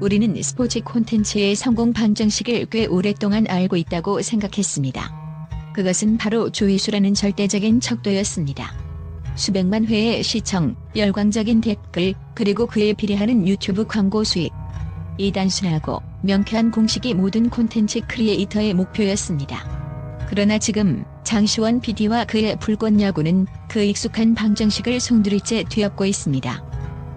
우리는 스포츠 콘텐츠의 성공 방정식을 꽤 오랫동안 알고 있다고 생각했습니다. 그것은 바로 조회수라는 절대적인 척도였습니다. 수백만 회의 시청, 열광적인 댓글, 그리고 그에 비례하는 유튜브 광고 수익. 이 단순하고 명쾌한 공식이 모든 콘텐츠 크리에이터의 목표였습니다. 그러나 지금 장시원 PD와 그의 불꽃 야구는 그 익숙한 방정식을 송두리째 뒤엎고 있습니다.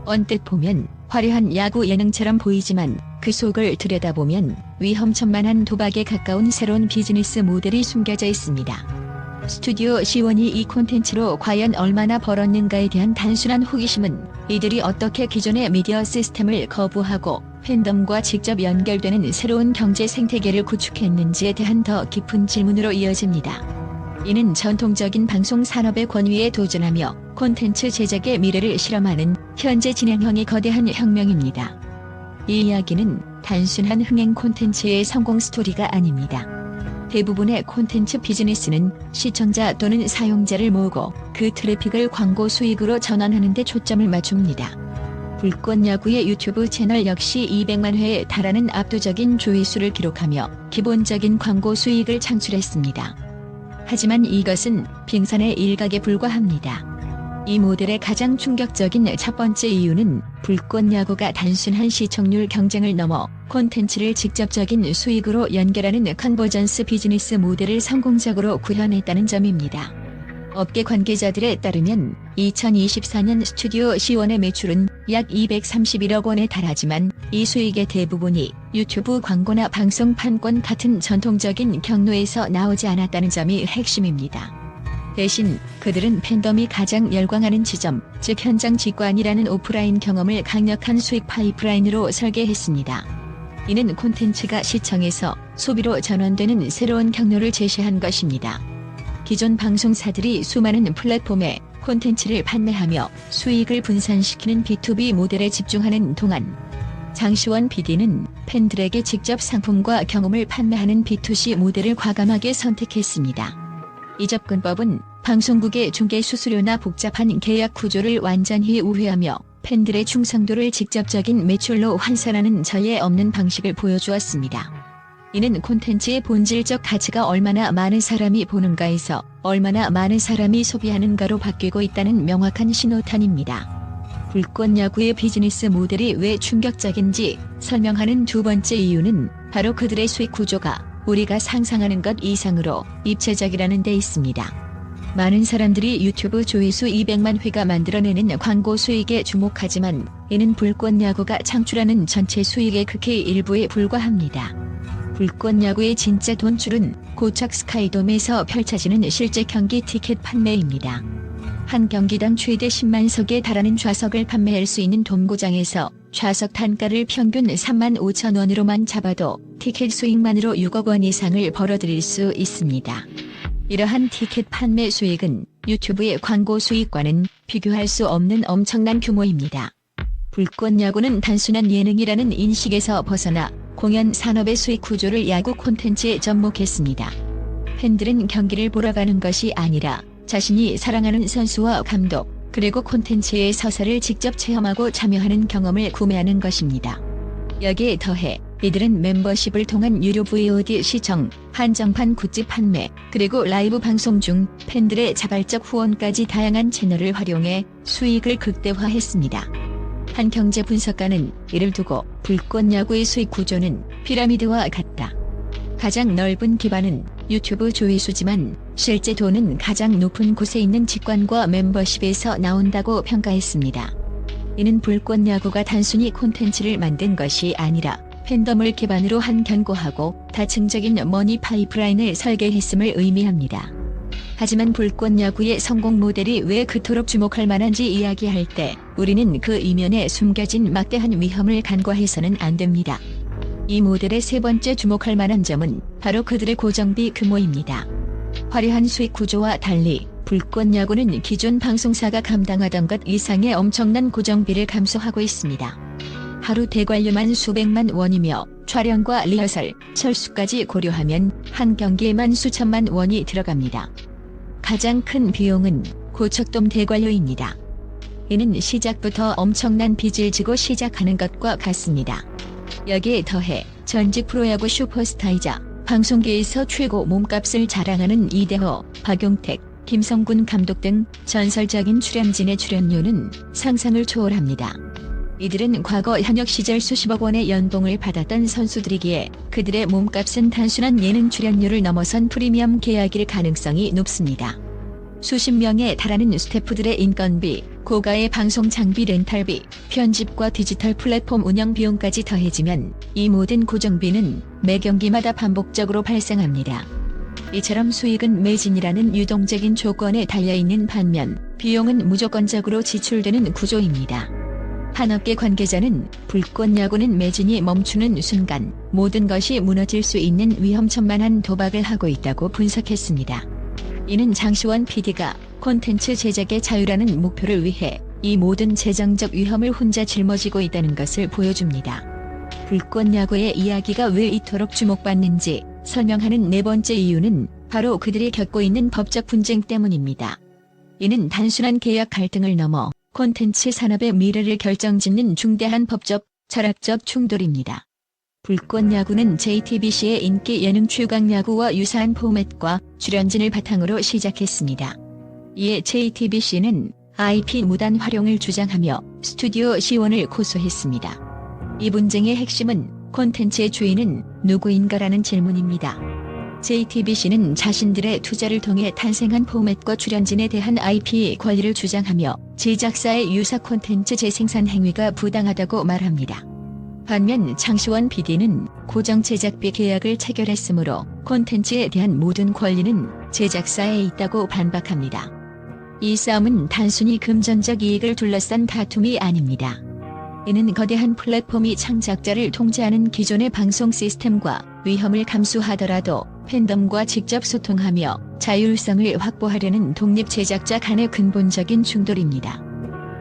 언뜻 보면 화려한 야구 예능처럼 보이지만 그 속을 들여다보면 위험천만한 도박에 가까운 새로운 비즈니스 모델이 숨겨져 있습니다. 스튜디오 C1이 이 콘텐츠로 과연 얼마나 벌었는가에 대한 단순한 호기심은 이들이 어떻게 기존의 미디어 시스템을 거부하고 팬덤과 직접 연결되는 새로운 경제 생태계를 구축했는지에 대한 더 깊은 질문으로 이어집니다. 이는 전통적인 방송 산업의 권위에 도전하며 콘텐츠 제작의 미래를 실험하는 현재 진행형의 거대한 혁명입니다. 이 이야기는 단순한 흥행 콘텐츠의 성공 스토리가 아닙니다. 대부분의 콘텐츠 비즈니스는 시청자 또는 사용자를 모으고 그 트래픽을 광고 수익으로 전환하는 데 초점을 맞춥니다. 불꽃 야구의 유튜브 채널 역시 200만 회에 달하는 압도적인 조회수를 기록하며 기본적인 광고 수익을 창출했습니다. 하지만 이것은 빙산의 일각에 불과합니다. 이 모델의 가장 충격적인 첫 번째 이유는 불꽃 야구가 단순한 시청률 경쟁을 넘어 콘텐츠를 직접적인 수익으로 연결하는 컨버전스 비즈니스 모델을 성공적으로 구현했다는 점입니다. 업계 관계자들에 따르면 2024년 스튜디오 C1의 매출은 약 231억 원에 달하지만 이 수익의 대부분이 유튜브 광고나 방송 판권 같은 전통적인 경로에서 나오지 않았다는 점이 핵심입니다. 대신 그들은 팬덤이 가장 열광하는 지점, 즉 현장 직관이라는 오프라인 경험을 강력한 수익 파이프라인으로 설계했습니다. 이는 콘텐츠가 시청에서 소비로 전환되는 새로운 경로를 제시한 것입니다. 기존 방송사들이 수많은 플랫폼에 콘텐츠를 판매하며 수익을 분산시키는 B2B 모델에 집중하는 동안 장시원 PD는 팬들에게 직접 상품과 경험을 판매하는 B2C 모델을 과감하게 선택했습니다. 이 접근법은 방송국의 중개 수수료나 복잡한 계약 구조를 완전히 우회하며 팬들의 충성도를 직접적인 매출로 환산하는 저에 없는 방식을 보여주었습니다. 이는 콘텐츠의 본질적 가치가 얼마나 많은 사람이 보는가에서 얼마나 많은 사람이 소비하는가로 바뀌고 있다는 명확한 신호탄입니다. 불꽃 야구의 비즈니스 모델이 왜 충격적인지 설명하는 두 번째 이유는 바로 그들의 수익 구조가 우리가 상상하는 것 이상으로 입체적이라는 데 있습니다. 많은 사람들이 유튜브 조회수 200만 회가 만들어내는 광고 수익에 주목하지만 이는 불꽃 야구가 창출하는 전체 수익의 극히 일부에 불과합니다. 불꽃 야구의 진짜 돈줄은 고착 스카이돔에서 펼쳐지는 실제 경기 티켓 판매입니다. 한 경기당 최대 10만 석에 달하는 좌석을 판매할 수 있는 돔고장에서 좌석 단가를 평균 3만 5천 원으로만 잡아도 티켓 수익만으로 6억 원 이상을 벌어들일 수 있습니다. 이러한 티켓 판매 수익은 유튜브의 광고 수익과는 비교할 수 없는 엄청난 규모입니다. 불꽃 야구는 단순한 예능이라는 인식에서 벗어나 공연 산업의 수익 구조를 야구 콘텐츠에 접목했습니다. 팬들은 경기를 보러 가는 것이 아니라 자신이 사랑하는 선수와 감독, 그리고 콘텐츠의 서사를 직접 체험하고 참여하는 경험을 구매하는 것입니다. 여기에 더해 이들은 멤버십을 통한 유료 VOD 시청, 한정판 굿즈 판매, 그리고 라이브 방송 중 팬들의 자발적 후원까지 다양한 채널을 활용해 수익을 극대화했습니다. 한 경제 분석가는 이를 두고 불꽃 야구의 수익 구조는 피라미드와 같다. 가장 넓은 기반은 유튜브 조회수지만 실제 돈은 가장 높은 곳에 있는 직관과 멤버십에서 나온다고 평가했습니다. 이는 불꽃 야구가 단순히 콘텐츠를 만든 것이 아니라 팬덤을 기반으로 한 견고하고 다층적인 머니 파이프라인을 설계했음을 의미합니다. 하지만 불꽃 야구의 성공 모델이 왜 그토록 주목할 만한지 이야기할 때 우리는 그 이면에 숨겨진 막대한 위험을 간과해서는 안 됩니다. 이 모델의 세 번째 주목할 만한 점은 바로 그들의 고정비 규모입니다. 화려한 수익 구조와 달리 불꽃 야구는 기존 방송사가 감당하던 것 이상의 엄청난 고정비를 감수하고 있습니다. 하루 대관료만 수백만 원이며 촬영과 리허설, 철수까지 고려하면 한 경기에만 수천만 원이 들어갑니다. 가장 큰 비용은 고척돔 대관료입니다. 이는 시작부터 엄청난 빚을 지고 시작하는 것과 같습니다. 여기에 더해 전직 프로야구 슈퍼스타이자 방송계에서 최고 몸값을 자랑하는 이대호, 박용택, 김성군 감독 등 전설적인 출연진의 출연료는 상상을 초월합니다. 이들은 과거 현역 시절 수십억 원의 연봉을 받았던 선수들이기에 그들의 몸값은 단순한 예능 출연료를 넘어선 프리미엄 계약일 가능성이 높습니다. 수십 명에 달하는 스태프들의 인건비, 고가의 방송 장비 렌탈비, 편집과 디지털 플랫폼 운영 비용까지 더해지면 이 모든 고정비는 매 경기마다 반복적으로 발생합니다. 이처럼 수익은 매진이라는 유동적인 조건에 달려있는 반면 비용은 무조건적으로 지출되는 구조입니다. 한업계 관계자는 불꽃 야구는 매진이 멈추는 순간 모든 것이 무너질 수 있는 위험천만한 도박을 하고 있다고 분석했습니다. 이는 장시원 PD가 콘텐츠 제작의 자유라는 목표를 위해 이 모든 재정적 위험을 혼자 짊어지고 있다는 것을 보여줍니다. 불꽃 야구의 이야기가 왜 이토록 주목받는지 설명하는 네 번째 이유는 바로 그들이 겪고 있는 법적 분쟁 때문입니다. 이는 단순한 계약 갈등을 넘어 콘텐츠 산업의 미래를 결정짓는 중대한 법적, 철학적 충돌입니다. 불꽃 야구는 JTBC의 인기 예능 최강 야구와 유사한 포맷과 출연진을 바탕으로 시작했습니다. 이에 JTBC는 IP 무단 활용을 주장하며 스튜디오 시원을 고소했습니다. 이 분쟁의 핵심은 콘텐츠의 주인은 누구인가라는 질문입니다. JTBC는 자신들의 투자를 통해 탄생한 포맷과 출연진에 대한 IP 권리를 주장하며 제작사의 유사 콘텐츠 재생산 행위가 부당하다고 말합니다. 반면 장시원 PD는 고정 제작비 계약을 체결했으므로 콘텐츠에 대한 모든 권리는 제작사에 있다고 반박합니다. 이 싸움은 단순히 금전적 이익을 둘러싼 다툼이 아닙니다. 이는 거대한 플랫폼이 창작자를 통제하는 기존의 방송 시스템과 위험을 감수하더라도 팬덤과 직접 소통하며 자율성을 확보하려는 독립 제작자 간의 근본적인 충돌입니다.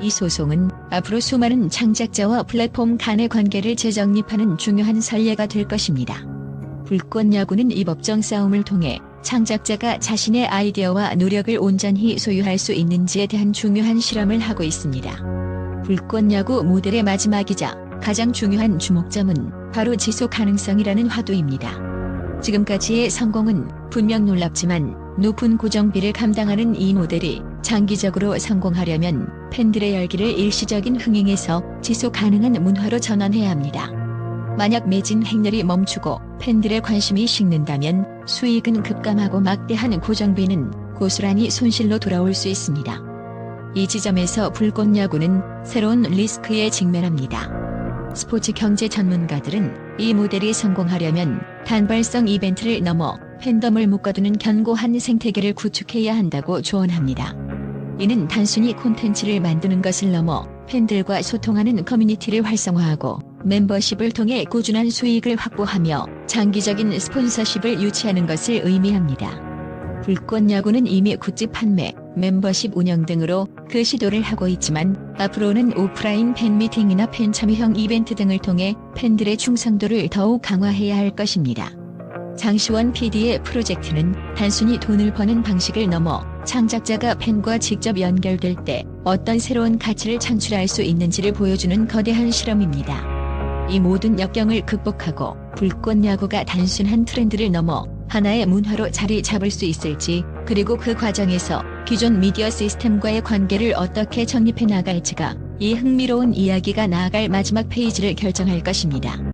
이 소송은 앞으로 수많은 창작자와 플랫폼 간의 관계를 재정립하는 중요한 선례가 될 것입니다. 불꽃 야구는 이 법정 싸움을 통해 창작자가 자신의 아이디어와 노력을 온전히 소유할 수 있는지에 대한 중요한 실험을 하고 있습니다. 불꽃 야구 모델의 마지막이자 가장 중요한 주목점은 바로 지속 가능성이라는 화두입니다. 지금까지의 성공은 분명 놀랍지만 높은 고정비를 감당하는 이 모델이 장기적으로 성공하려면 팬들의 열기를 일시적인 흥행에서 지속 가능한 문화로 전환해야 합니다. 만약 매진 행렬이 멈추고 팬들의 관심이 식는다면 수익은 급감하고 막대한 고정비는 고스란히 손실로 돌아올 수 있습니다. 이 지점에서 불꽃 야구는 새로운 리스크에 직면합니다. 스포츠 경제 전문가들은 이 모델이 성공하려면 단발성 이벤트를 넘어 팬덤을 묶어두는 견고한 생태계를 구축해야 한다고 조언합니다. 이는 단순히 콘텐츠를 만드는 것을 넘어 팬들과 소통하는 커뮤니티를 활성화하고 멤버십을 통해 꾸준한 수익을 확보하며 장기적인 스폰서십을 유치하는 것을 의미합니다. 불꽃 야구는 이미 굿즈 판매, 멤버십 운영 등으로 그 시도를 하고 있지만 앞으로는 오프라인 팬미팅이나 팬 참여형 이벤트 등을 통해 팬들의 충성도를 더욱 강화해야 할 것입니다. 장시원 PD의 프로젝트는 단순히 돈을 버는 방식을 넘어 창작자가 팬과 직접 연결될 때 어떤 새로운 가치를 창출할 수 있는지를 보여주는 거대한 실험입니다. 이 모든 역경을 극복하고 불꽃 야구가 단순한 트렌드를 넘어 하나의 문화로 자리 잡을 수 있을지 그리고 그 과정에서 기존 미디어 시스템과의 관계를 어떻게 정립해 나갈지가 이 흥미로운 이야기가 나아갈 마지막 페이지를 결정할 것입니다.